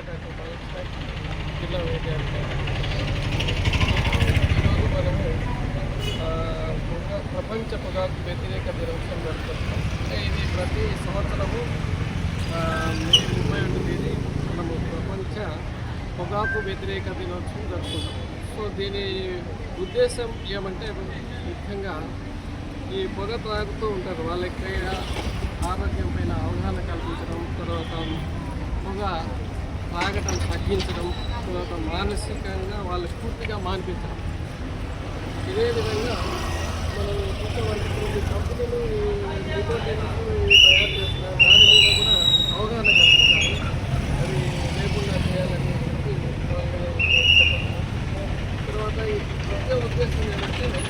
వేటాకు జిల్లా ఈరోజు మనము పొగా- ప్రపంచ పొగాకు వ్యతిరేక దినోత్సవం జరుపుకుంటున్నాం ఇది ప్రతి సంవత్సరము మే ముప్పై ఒకటి తేదీ మనము ప్రపంచ పొగాకు వ్యతిరేక దినోత్సవం జరుపుకుంటాం సో దీని ఉద్దేశం ఏమంటే ముఖ్యంగా ఈ పొగ తాగుతూ ఉంటారు వాళ్ళకి ఆరోగ్యం పైన అవగాహన కల్పించడం తర్వాత పొగ తాగటం తగ్గించడం తర్వాత మానసికంగా వాళ్ళకి స్ఫూర్తిగా మాన్పించడం. ఇదే విధంగా మనం చూసేవాళ్ళకి కొన్ని కంపెనీలు ఈ తయారు చేస్తున్నారు దాని మీద కూడా అవగాహన కల్పించాలి అది లేకుండా చేయాలని చెప్పి వాళ్ళు చెప్పడం తర్వాత ఈ ముఖ్య ఉద్దేశం ఏంటంటే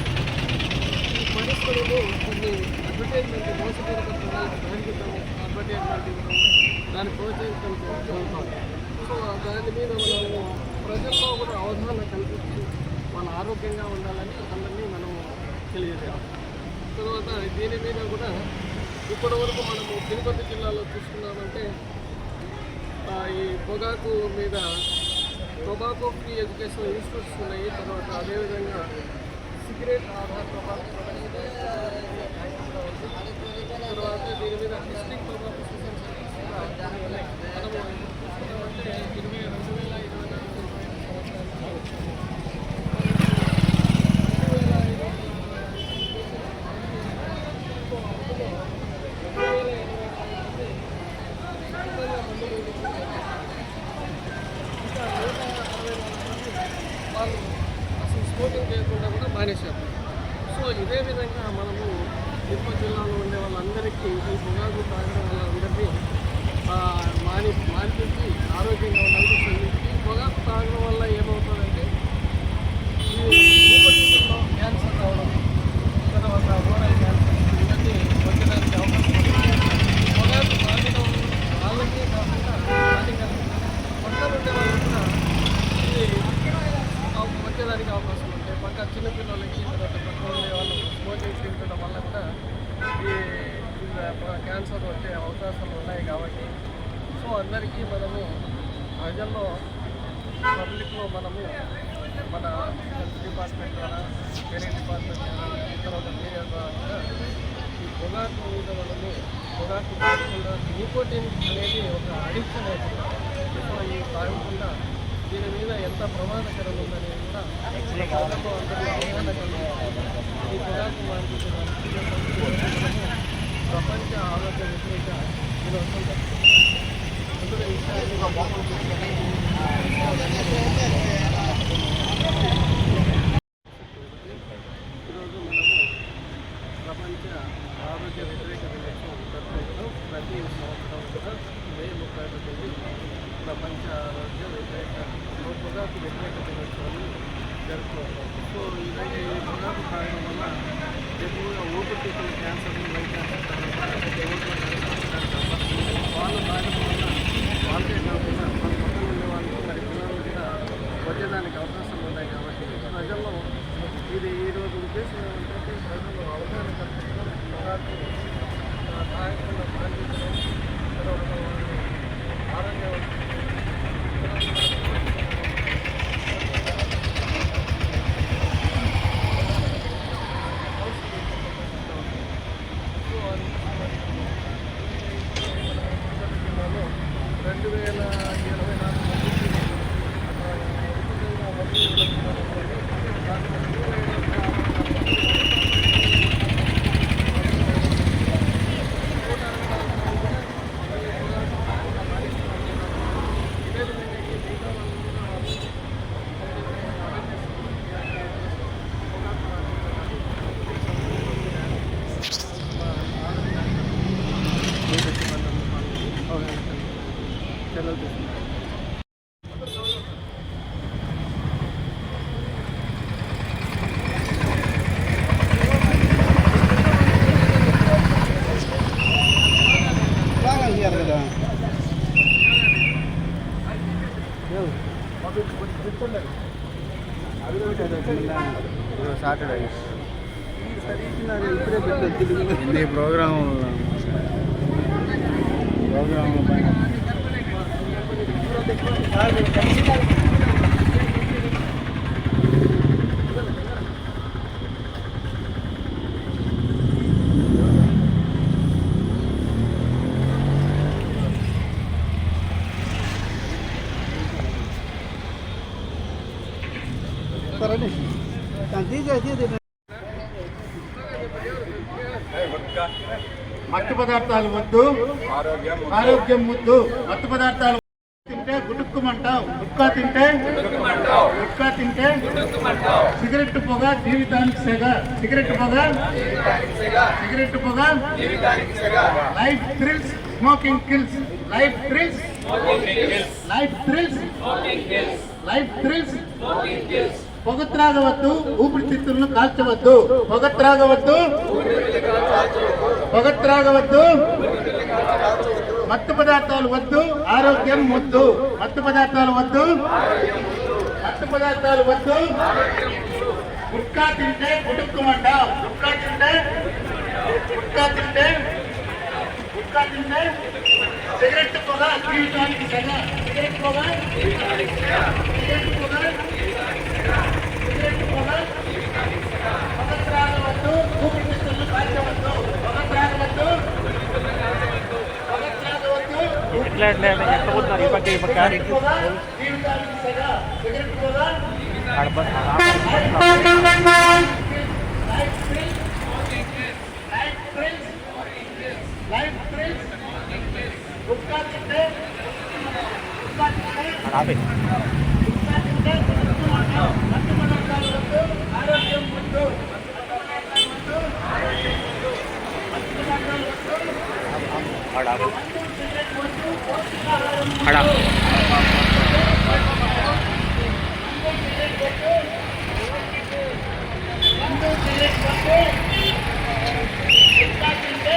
ఈ పరిశ్రమలు కొన్ని అడ్వర్టైజ్మెంట్ మోసపూరిత ప్రణాళిక అడ్వర్టైజ్మెంట్ దాన్ని ప్రోత్సహించడం జరుగుతాం దాని మీద మనము ప్రజల్లో కూడా అవగాహన కల్పించి మన ఆరోగ్యంగా ఉండాలని అందరినీ మనం తెలియజేయాలి తర్వాత దీని మీద కూడా ఇప్పటి వరకు మనము తిరుపతి జిల్లాలో చూసుకున్నామంటే ఈ పొగాకు మీద టొబాకో ఫ్రీ ఎడ్యుకేషన్ ఇన్స్టిట్యూట్స్ ఉన్నాయి తర్వాత అదేవిధంగా సిగరెట్ ఆధార్ టొబాకో తర్వాత దీని మీద డిస్ట్రిక్ట్ టొబాకో మనము స్మోకింగ్ చేయకుండా కూడా మానేశారు. సో ఇదే విధంగా మనము తిరుపతి జిల్లాలో ఉండే వాళ్ళందరికీ ఈ పొగాకు తాగడం వల్ల మాని మానిపించి ఆరోగ్యంగా ఉండాలని తెలియజేసి పొగాకు తాగడం వల్ల ఏమవుతుందంటే ఈ ఊపిరితిత్తుల్లో క్యాన్సర్ రావడం తర్వాత ఓరల్ క్యాన్సర్ ఇవన్నీ వచ్చేదానికి అవకాశం ఉంది పొగాకు తాగడం వాళ్ళకి కాకుండా హానికరం పక్కన ఉండే వాళ్ళు కూడా ఇది అవ- వచ్చేదానికి అవకాశం ఉంటాయి పక్క చిన్నపిల్లలకి తర్వాత పక్కన ఉండే వాళ్ళు స్మోకింగ్ తింటడం వల్ల కూడా ఈ క్యాన్సర్ వచ్చే అవకాశాలు ఉన్నాయి కాబట్టి సో అందరికీ మనము ప్రజల్లో పబ్లిక్లో మనము మన హెల్త్ డిపార్ట్మెంట్ ద్వారా వేరే డిపార్ట్మెంట్ తర్వాత మీడియా ద్వారా కూడా ఈ పొగాకు మీద మనము పొగాకు తాగకుండా నికోటిన్ అనేది ఒక అడిక్షన్ అయిపోయింది సో ఈ కాకుండా దీని మీద ఎంత ప్రమాదకరం ఉందనేది కూడా ప్రజల్లో అందరూ అవగాహన ఈ పొగాకు మార్పించడానికి ప్రపంచ ఆరోగ్య వ్యతిరేక దినోత్సవం జరుపుకుంటాం అందులో ఈ సాటర్డే హిందీ ప్రోగ్రామ్ ప్రోగ్రామ్ పైన మత్తు పదార్థాలు వద్దు. ఆరోగ్యం ముద్దు మత్తు పదార్థాలు తింటే గుటుక్కుమంటావు గుట్కా తింటే? గుట్కా తింటే? సిగరెట్ పొగ జీవితానికి సెగ. సిగరెట్ పొగ? సిగరెట్ పొగ? Life thrills smoking kills. Life thrills? Life thrills? Life thrills? పొగ త్రాగవద్దు ఊపిరితిత్తులను కాల్చవద్దు. పొగ త్రాగవద్దు పొగ త్రాగవద్దు మత్తు పదార్థాలు వద్దు ఆరోగ్యం వద్దు. మత్తు పదార్థాలు వద్దు. మత్తు పదార్థాలు వద్దు. గుట్కా తింటే గుడుక్కుమంట గుట్కా తింటే గుట్కా తింటే గుట్కా తింటే. సిగరెట్ పొగ జీవితానికి సిగరెట్ పొగ సిగరెట్ పొగ ఎట్లా ఎట్లా పోతున్నారు ఈ పక్క ఈ పక్క సిగరెట్ పొగ జీవితానికి సెగ సిగరెట్ పొగ ఆడ బస్- ఆ- life thrills life thrills life thrills gutkha తింటే గుట్కా తింటే ఆడ ఆపే గుట్కా తింటే గుట్టుకుమంటావు. మత్తు పదార్థాలు వద్దు ఆరోగ్యం వద్దు మత్తు పదార్థాలు వద్దు ఆడ ఆపు. మందు సిగరెట్ వద్దు పౌష్టికాహారం ఆడ ఆపు. మందు సిగరెట్ వద్దు గుట్కా తింటే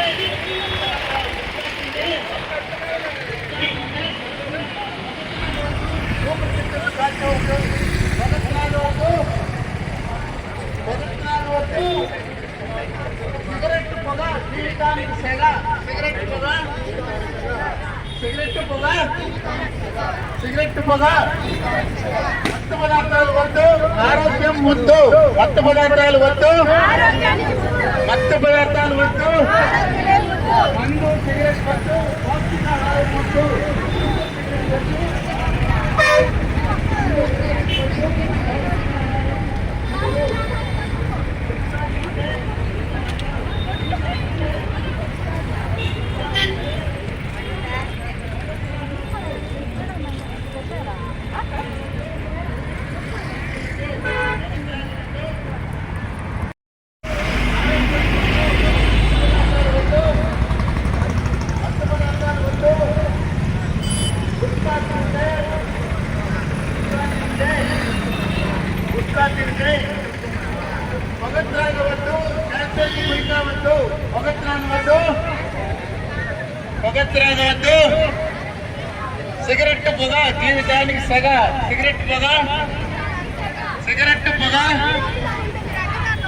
ఊపిరితిత్తులు కాల్చవద్దు పొగ త్రాగవద్దు పొగ త్రాగవద్దు సిగరెట్ పొగ జీవితానికి సెగ సిగరెట్ పొగ సిగరెట్ పొగ సిగరెట్ పొగ మత్తు పదార్థాలు వద్దు ఆరోగ్యం వద్దు మత్తు పదార్థాలు వద్దు మత్తు పదార్థాలు వద్దు మందు సిగరెట్ వద్దు పౌష్టికాహారం వద్దు మత్తు పదార్థాలు వద్దు గుట్కా తింటే గుట్కా తింటే పొగ త్రాగవద్దు క్యాన్సర్కి గురి కావద్దు పొగ త్రాగవద్దు పొగ త్రాగవద్దు కదా జీవితానికి సగ. సిగరెట్ పొగ సిగరెట్ పొగ.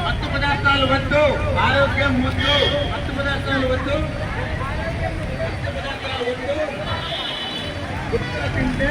మత్తు పదార్థాలు వద్దు. ఆరోగ్యం వద్దు. మత్తు పదార్థాలు వద్దు. మత్తు పదార్థాలు వద్దు. తింటే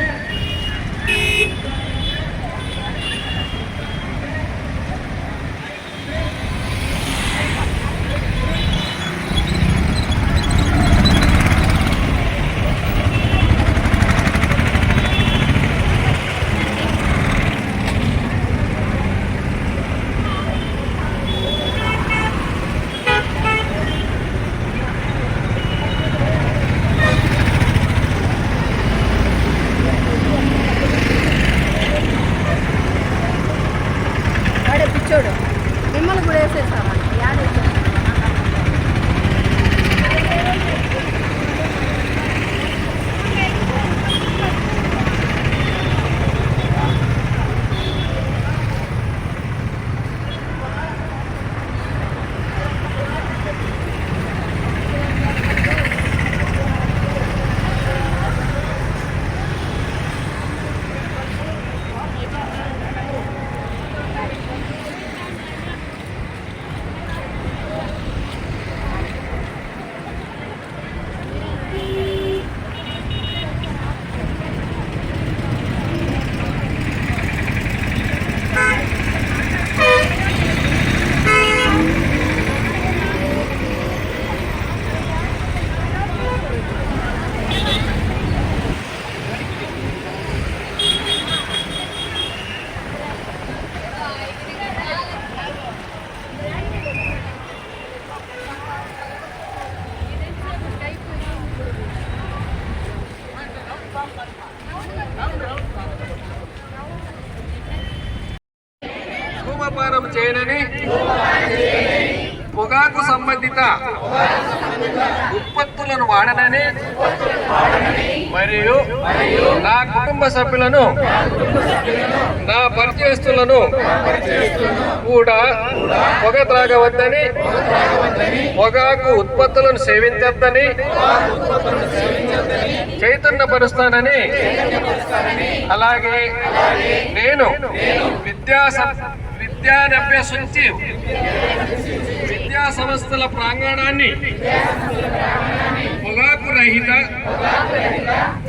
సంబంధిత ఉత్పత్తులను వాడనని మరియు నా కుటుంబ సభ్యులను నా పరిచయస్తులను కూడా పొగ త్రాగవద్దని పొగాకు ఉత్పత్తులను సేవించద్దని చైతన్యపరుస్తానని అలాగే నేను విద్యా విద్యానభ్యసించి సంస్థల ప్రాంగణాన్ని పొగాకు రహిత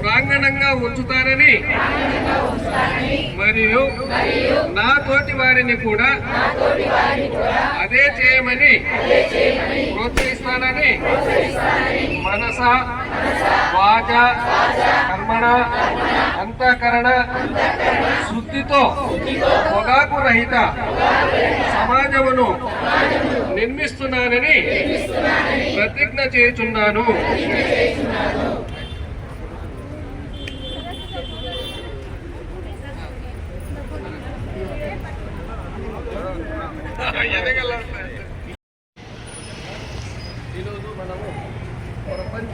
ప్రాంగణంగా ఉంచుతారని మరియు నా తోటి వారిని కూడా అదే చేయమని ప్రోత్సహిస్తానని మనస వాచ కర్మణ అంతఃకరణ శుద్ధితో పొగాకు రహిత సమాజమును నిర్మిస్తున్నానని ప్రతిజ్ఞ చేస్తున్నాను ఈరోజు మనము ప్రపంచ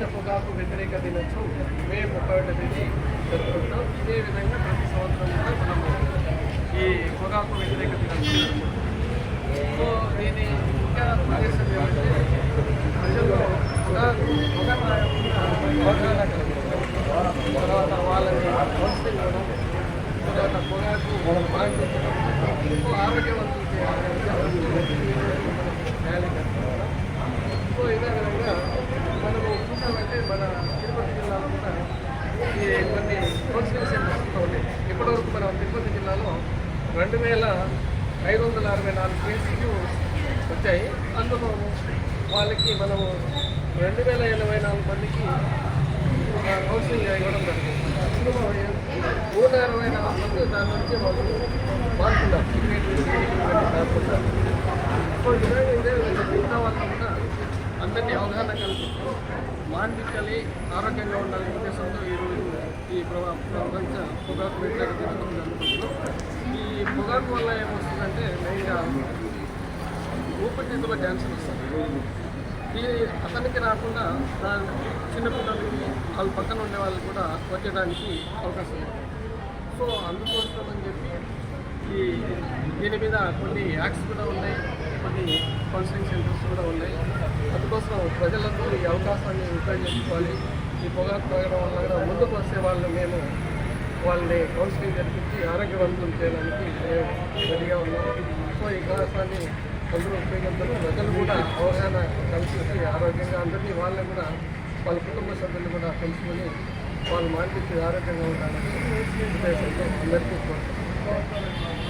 పొగాకు వ్యతిరేక దినోత్సవం మే ముప్పై ఒకటి తేదీ జరుపుకుంటాం ఇదే విధంగా ప్రతి సంవత్సరం కూడా మనము ఈ పొగాకు వ్యతిరేక దినోత్సవం జరుపుకుంటాం. సో దీని ముఖ్య ఉద్దేశం ఏమంటే ప్రజల్లో పొగాకు పొగ తాగకుండా అవగాహన కలిగించడం తర్వాత వాళ్ళని కౌన్సిలింగ్ ఇవ్వడం తర్వాత పొగాకు మానిపించడం సో ఆరోగ్యవంతులు చేయాలి ర్యాలీ కట్టడం సో ఇదే విధంగా మనము చూసామంటే మన తిరుపతి జిల్లాలో కూడా ఈ కొన్ని కౌన్సిలింగ్ సెంటర్స్ కూడా ఉన్నాయి ఇప్పటివరకు మన తిరుపతి జిల్లాలో రెండు వేల ఐదు వందల అరవై నాలుగు కేసులు వచ్చాయి. అందులో వాళ్ళకి మనము రెండు వేల ఎనభై నాలుగు మందికి ఆ, కౌన్సిలింగ్ ఇవ్వడం జరిగింది. అందులో నూట అరవై నాలుగు మంది దాని నుంచి మనము మారుతున్నారు కాకుండా సో ఇదే ఇదే విధంగా మిగతా వాళ్ళు కూడా అందరినీ అవగాహన కల్పిస్తూ మానసికలి ఆరోగ్యంగా ఉండాలనే ఉద్దేశంతో ఈరోజు ఈ ప్ర- ప్రపంచ పొగాకు వ్యతిరేక దినోత్సవం ఈ పొగాకు వల్ల ఏమొస్తుందంటే మెయిన్గా ఊపిరితిత్తుల క్యాన్సర్ వస్తుంది. ఈ అతనికి రాకుండా నా చిన్నపిల్లలకి వాళ్ళ పక్కన ఉండే వాళ్ళు కూడా వచ్చేయడానికి అవకాశం ఉంది. సో అందుకోసం అని చెప్పి ఈ దీని మీద కొన్ని యాక్ట్స్ కూడా ఉన్నాయి కొన్ని కౌన్సిలింగ్ సెంటర్స్ కూడా ఉన్నాయి. అందుకోసం ప్రజలందరూ ఈ అవకాశాన్ని ఉపయోగించుకోవాలి. ఈ పొగాకు తాగడం వల్ల కూడా ముందుకు వచ్చే వాళ్ళు మేము వాళ్ళని కౌన్సిలింగ్ జరిపించి ఆరోగ్యవంతులు చేయడానికి రెడీగా ఉన్నాము సో ఈ అవకాశాన్ని అందరూ ఉపయోగించడం ప్రజలు కూడా అవగాహన కలిసి ఆరోగ్యంగా అందరినీ వాళ్ళని కూడా వాళ్ళ కుటుంబ సభ్యులు కూడా తెలుసుకొని వాళ్ళు మానసిక ఆరోగ్యంగా ఉండాలని ఉద్దేశంతో అందరికీ కోరుతున్నాం.